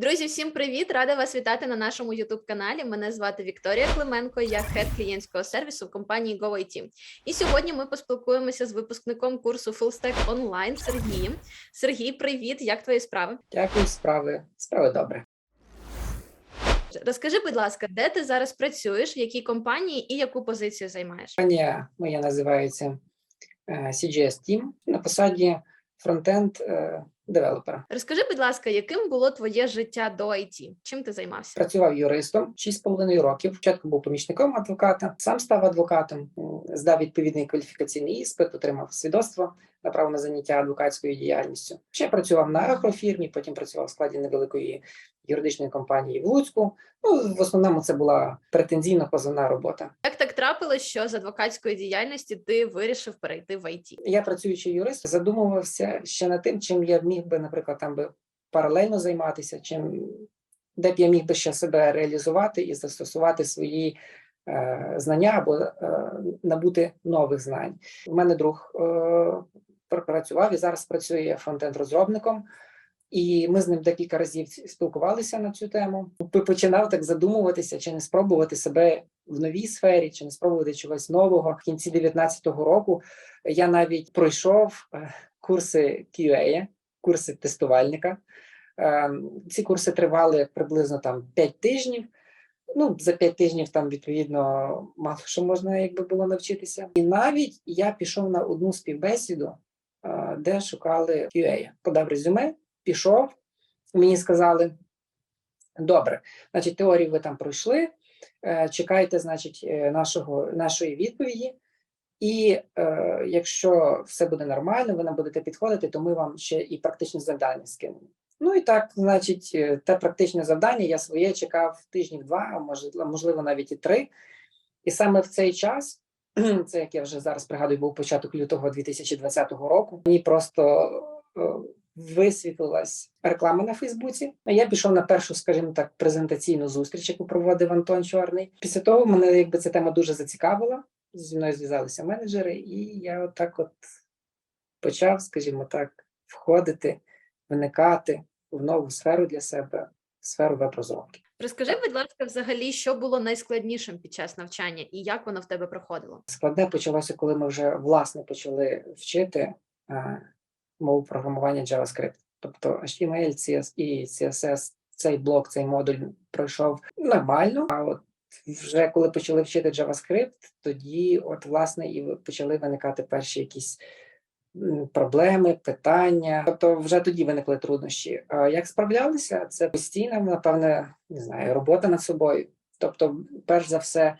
Друзі, всім привіт! Рада вас вітати на нашому youtube каналі. Мене звати Вікторія Клименко, я хед клієнтського сервісу в компанії GoIT. І сьогодні ми поспілкуємося з випускником курсу Full Stack Online Сергієм. Сергій, привіт! Як твої справи? Дякую, справи. Справи добре. Розкажи, будь ласка, де ти зараз працюєш, в якій компанії і яку позицію займаєш? Компанія моя називається е, CGS Team на посаді фронтенд е, девелопера. Розкажи, будь ласка, яким було твоє життя до IT? Чим ти займався? Працював юристом 6,5 років. Спочатку був помічником адвоката, сам став адвокатом, здав відповідний кваліфікаційний іспит, отримав свідоцтво на право на заняття адвокатською діяльністю. Ще працював на агрофірмі, потім працював в складі невеликої юридичної компанії в Луцьку. Ну, в основному це була претензійно позовна робота. Як так трапилось, що з адвокатської діяльності ти вирішив перейти в IT? Я працюючий юрист, задумувався ще над тим, чим я міг би, наприклад, там би паралельно займатися, чим де б я міг би ще себе реалізувати і застосувати свої е, знання або е, набути нових знань. У мене друг е, працював і зараз працює фронтенд-розробником. І ми з ним декілька разів спілкувалися на цю тему. Починав так задумуватися, чи не спробувати себе в новій сфері, чи не спробувати чогось нового. В кінці 19-го року я навіть пройшов е, курси QA, курси тестувальника. Е, Ці курси тривали приблизно там 5 тижнів. Ну, за 5 тижнів там відповідно мало що можна якби було навчитися. І навіть я пішов на одну співбесіду, е, де шукали QA. Подав резюме, пішов. Мені сказали: добре, значить, теорію ви там пройшли. е, Чекайте, значить, е, нашого, нашої відповіді. І е, якщо все буде нормально, ви нам будете підходити, то ми вам ще і практичне завдання скинемо. Ну і так, значить, е, те практичне завдання я своє чекав тижнів два, а можливо, навіть і три. І саме в цей час, це як я вже зараз пригадую, був початок лютого 2020 року. Мені просто е, висвітлилась реклама на Фейсбуці. А я пішов на першу, скажімо так, презентаційну зустріч, яку проводив Антон Чорний. Після того мене якби ця тема дуже зацікавила. Зі мною зв'язалися менеджери, і я отак от почав, скажімо так, входити, виникати в нову сферу для себе, сферу веб-розробки. Розкажи, будь ласка, взагалі, що було найскладнішим під час навчання і як воно в тебе проходило? Складне почалося, коли ми вже власне почали вчити мову програмування JavaScript. Тобто HTML, CS і CSS, цей блок, цей модуль пройшов нормально. А от вже коли почали вчити JavaScript, тоді, от власне, і почали виникати перші якісь проблеми, питання. Тобто, вже тоді виникли труднощі. А як справлялися? Це постійна, напевне, не знаю, робота над собою. Тобто, перш за все,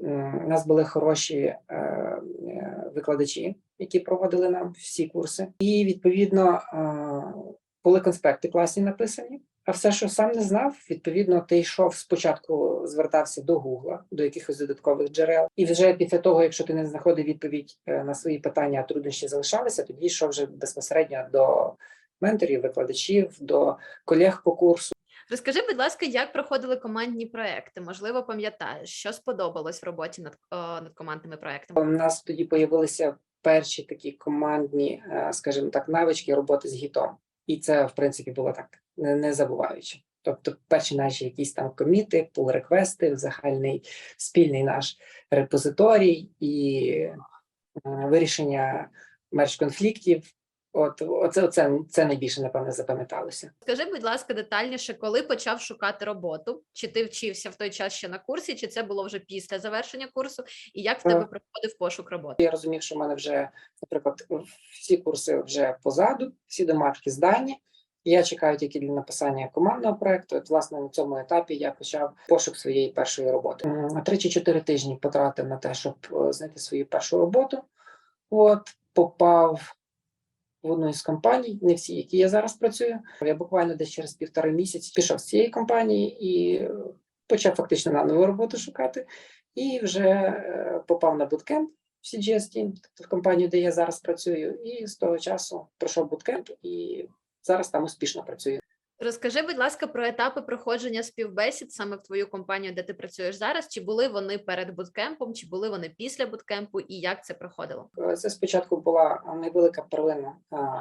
у нас були хороші е, е, викладачі, які проводили нам всі курси, і відповідно е, були конспекти класні написані. А все, що сам не знав, відповідно, ти йшов спочатку, звертався до Гугла, до якихось додаткових джерел, і вже після того, якщо ти не знаходив відповідь е, на свої питання, а труднощі залишалися, тоді йшов вже безпосередньо до менторів, викладачів, до колег по курсу. Розкажи, будь ласка, як проходили командні проекти? Можливо, пам'ятаєш, що сподобалось в роботі над, о, над командними проектами? У нас тоді появилися перші такі командні, е, скажімо так, навички роботи з гітом. І це, в принципі, було так не, забуваючи. Тобто, перші наші якісь там коміти, пул реквести, загальний спільний наш репозиторій і е, вирішення мерж конфліктів. От оце, оце це найбільше напевне запам'яталося. Скажи, будь ласка, детальніше, коли почав шукати роботу? Чи ти вчився в той час ще на курсі, чи це було вже після завершення курсу? І як в тебе Е. проходив пошук роботи? Я розумів, що в мене вже, наприклад, всі курси вже позаду, всі домашки здані. Я чекаю тільки для написання командного проекту. От, власне, на цьому етапі я почав пошук своєї першої роботи. Три чи чотири тижні потратив на те, щоб е, знайти свою першу роботу. От попав в одну із компаній, не всі, які я зараз працюю. Я буквально десь через півтори місяці пішов з цієї компанії і почав фактично на нову роботу шукати. І вже е, попав на буткемп в CGS Team, тобто в компанію, де я зараз працюю, і з того часу пройшов буткемп і зараз там успішно працюю. Розкажи, будь ласка, про етапи проходження співбесід саме в твою компанію, де ти працюєш зараз. Чи були вони перед буткемпом, чи були вони після буткемпу, і як це проходило? Це спочатку була невелика первинна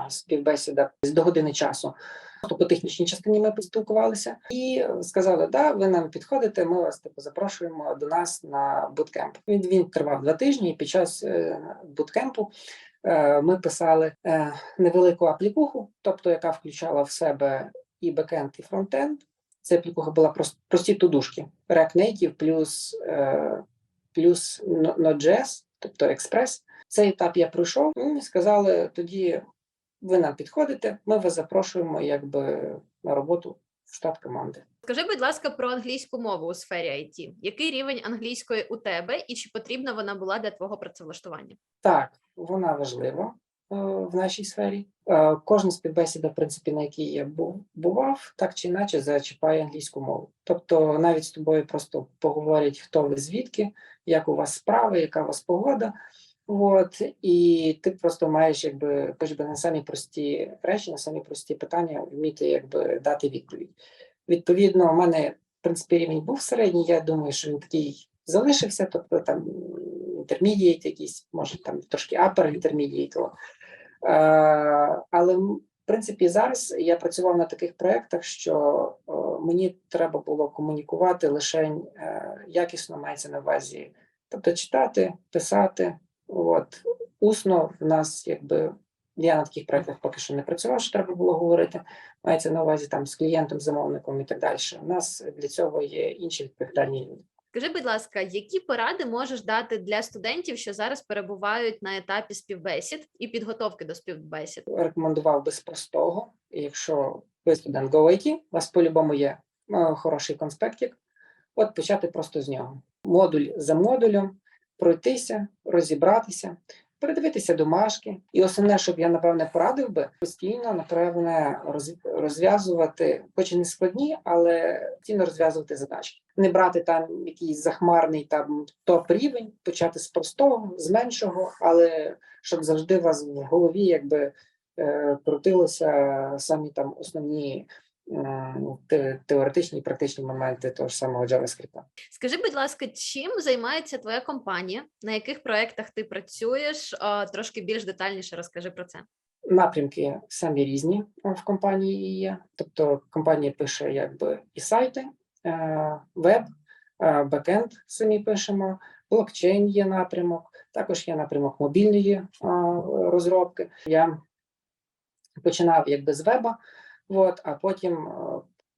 співбесіда з до години часу. Тобто по технічній частині ми поспілкувалися і сказали, да, ви нам підходите, ми вас типу запрошуємо до нас на буткемп. Він, він тривав два тижні, і під час е, буткемпу е, ми писали е, невелику аплікуху, тобто яка включала в себе і бекенд, і фронтенд. Це аплікуха була прос- прості тудушки. React Native плюс, е, плюс No- Node.js, тобто Express. Цей етап я пройшов. І сказали, тоді ви нам підходите, ми вас запрошуємо якби на роботу в штат команди. Скажи, будь ласка, про англійську мову у сфері IT. Який рівень англійської у тебе, і чи потрібна вона була для твого працевлаштування? Так, вона важлива в нашій сфері. Е, Кожна співбесіда, в принципі, на якій я був, бував, так чи інакше зачіпає англійську мову. Тобто навіть з тобою просто поговорять, хто ви звідки, як у вас справи, яка у вас погода. От, і ти просто маєш якби хоч би на самі прості речі, на самі прості питання вміти якби дати відповідь. Відповідно, у мене в принципі рівень був середній. Я думаю, що він такий залишився, тобто там intermediate якийсь, може там трошки upper intermediate. Е, але в принципі зараз я працював на таких проєктах, що е, мені треба було комунікувати лише е, якісно мається на увазі, тобто читати, писати. От усно в нас, якби я на таких проєктах поки що не працював, що треба було говорити. Мається на увазі там з клієнтом, замовником і так далі. У нас для цього є інші відповідальні. Скажи, будь ласка, які поради можеш дати для студентів, що зараз перебувають на етапі співбесід і підготовки до співбесід? рекомендував би з простого. Якщо ви студент GoIT, у вас по-любому є е, хороший конспектик, от почати просто з нього. Модуль за модулем, пройтися, розібратися, передивитися домашки. І основне, щоб я напевне порадив би, постійно, напевне, роз- розв'язувати, хоч і не складні, але постійно розв'язувати задачки. Не брати там якийсь захмарний там топ-рівень, почати з простого, з меншого, але щоб завжди у вас в голові якби е, крутилося самі там основні теоретичні і практичні моменти того ж самого JavaScript. Скажи, будь ласка, чим займається твоя компанія? На яких проєктах ти працюєш? Трошки більш детальніше розкажи про це. Напрямки самі різні в компанії є. Тобто компанія пише якби і сайти, е, веб, е, бекенд самі пишемо, блокчейн є напрямок, також є напрямок мобільної розробки. Я починав якби з веба, от, а потім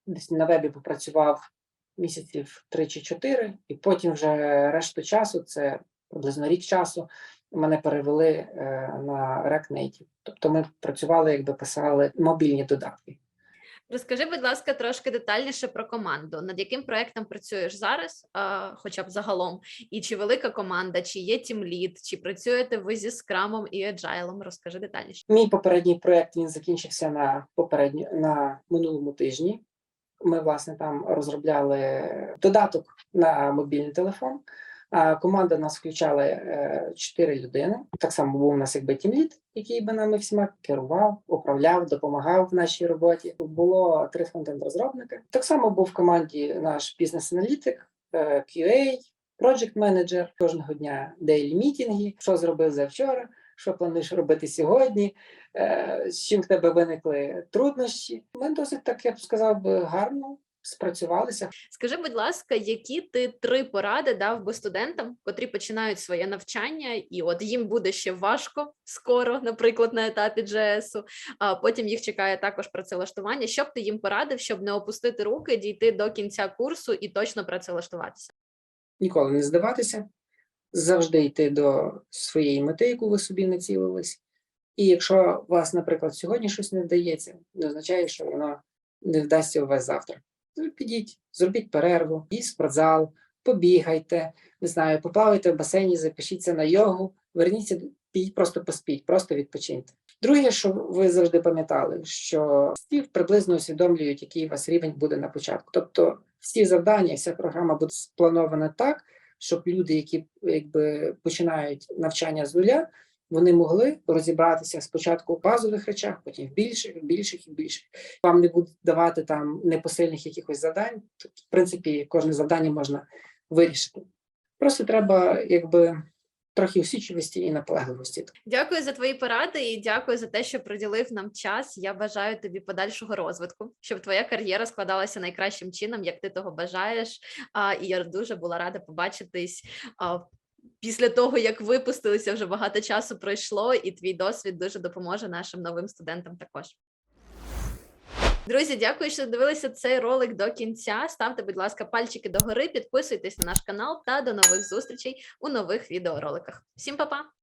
десь на вебі попрацював місяців 3 чи 4, і потім вже решту часу, це приблизно рік часу, мене перевели е, на React Native. Тобто ми працювали, якби писали мобільні додатки. Розкажи, будь ласка, трошки детальніше про команду. Над яким проєктом працюєш зараз, хоча б загалом, і чи велика команда, чи є тімлід, чи працюєте ви зі скрамом і agile? Розкажи детальніше. Мій попередній проект він закінчився на попередньо на минулому тижні. Ми власне там розробляли додаток на мобільний телефон. Команда нас включала е, чотири людини. Так само був у нас якби тімлід, який би нами всіма керував, управляв, допомагав в нашій роботі. Було три фронтенд-розробники. Так само був в команді наш бізнес-аналітик, е, QA, project менеджер кожного дня дейлі мітінги, що зробив завчора, що плануєш робити сьогодні, е, з чим в тебе виникли труднощі. Ми досить так, я б сказав, гарно спрацювалися. Скажи, будь ласка, які ти три поради дав би студентам, котрі починають своє навчання, і от їм буде ще важко скоро, наприклад, на етапі JS, а потім їх чекає також працевлаштування. Що б ти їм порадив, щоб не опустити руки, дійти до кінця курсу і точно працевлаштуватися? Ніколи не здаватися, завжди йти до своєї мети, яку ви собі націлились. І якщо у вас, наприклад, сьогодні щось не вдається, не означає, що воно не вдасться у вас завтра. Підіть, зробіть перерву, в спортзал, побігайте, не знаю, поплавайте в басейні, запишіться на йогу, верніться, підіть просто поспіть, просто відпочиньте. Друге, що ви завжди пам'ятали, що всі приблизно усвідомлюють, який у вас рівень буде на початку. Тобто всі завдання, вся програма буде спланована так, щоб люди, які якби починають навчання з нуля, вони могли розібратися спочатку в базових речах, потім в більших, більших і більших. Вам не будуть давати там непосильних якихось завдань. Тобто, в принципі, кожне завдання можна вирішити. Просто треба, якби, трохи усічливості і наполегливості. Дякую за твої поради і дякую за те, що приділив нам час. Я бажаю тобі подальшого розвитку, щоб твоя кар'єра складалася найкращим чином, як ти того бажаєш. А, і я дуже була рада побачитись. Після того, як випустилися, вже багато часу пройшло, і твій досвід дуже допоможе нашим новим студентам також. Друзі, дякую, що дивилися цей ролик до кінця. Ставте, будь ласка, пальчики догори, підписуйтесь на наш канал та до нових зустрічей у нових відеороликах. Всім па-па!